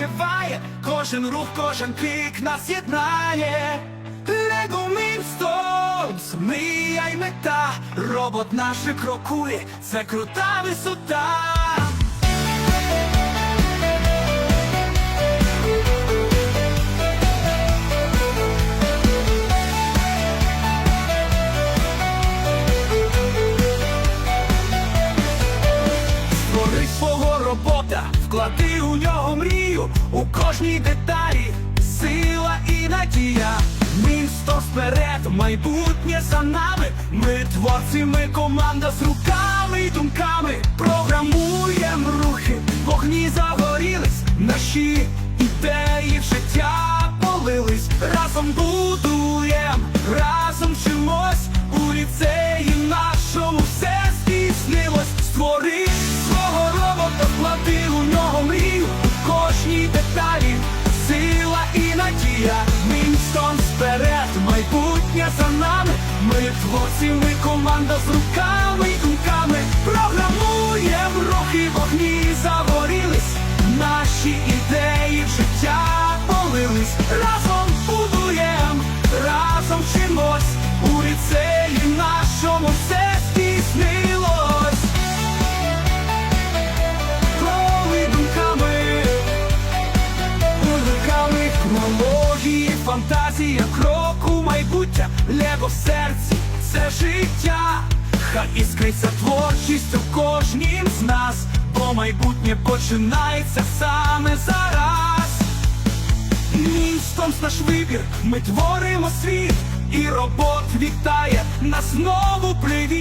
оживає, кожен рух, кожен крик нас єднає. Лего Міпстонс, мрія й мета, робот наш крокує, це крута висота. Вклади у нього мрію, у кожній деталі сила і надія. Місто вперед, майбутнє за нами. Ми творці, ми команда з руками і думками. Програмуєм рухи, вогні загорілись, наші ідеї в життя полились. Разом будуєм, разом вчимось у ліцеї нашому все здійснилось. Створи свого робота, вклади у нього майбутнє за нами. Ми творці, ми команда з руками і думками. Програмуєм рухи, вогні загорілись. Наші ідеї в життя полились. Майбуття, лего в серці, це життя, хай іскриться творчість у кожнім з нас, бо майбутнє починається саме зараз. Мінстон наш вибір, ми творимо світ, і робот вітає нас знову привіт.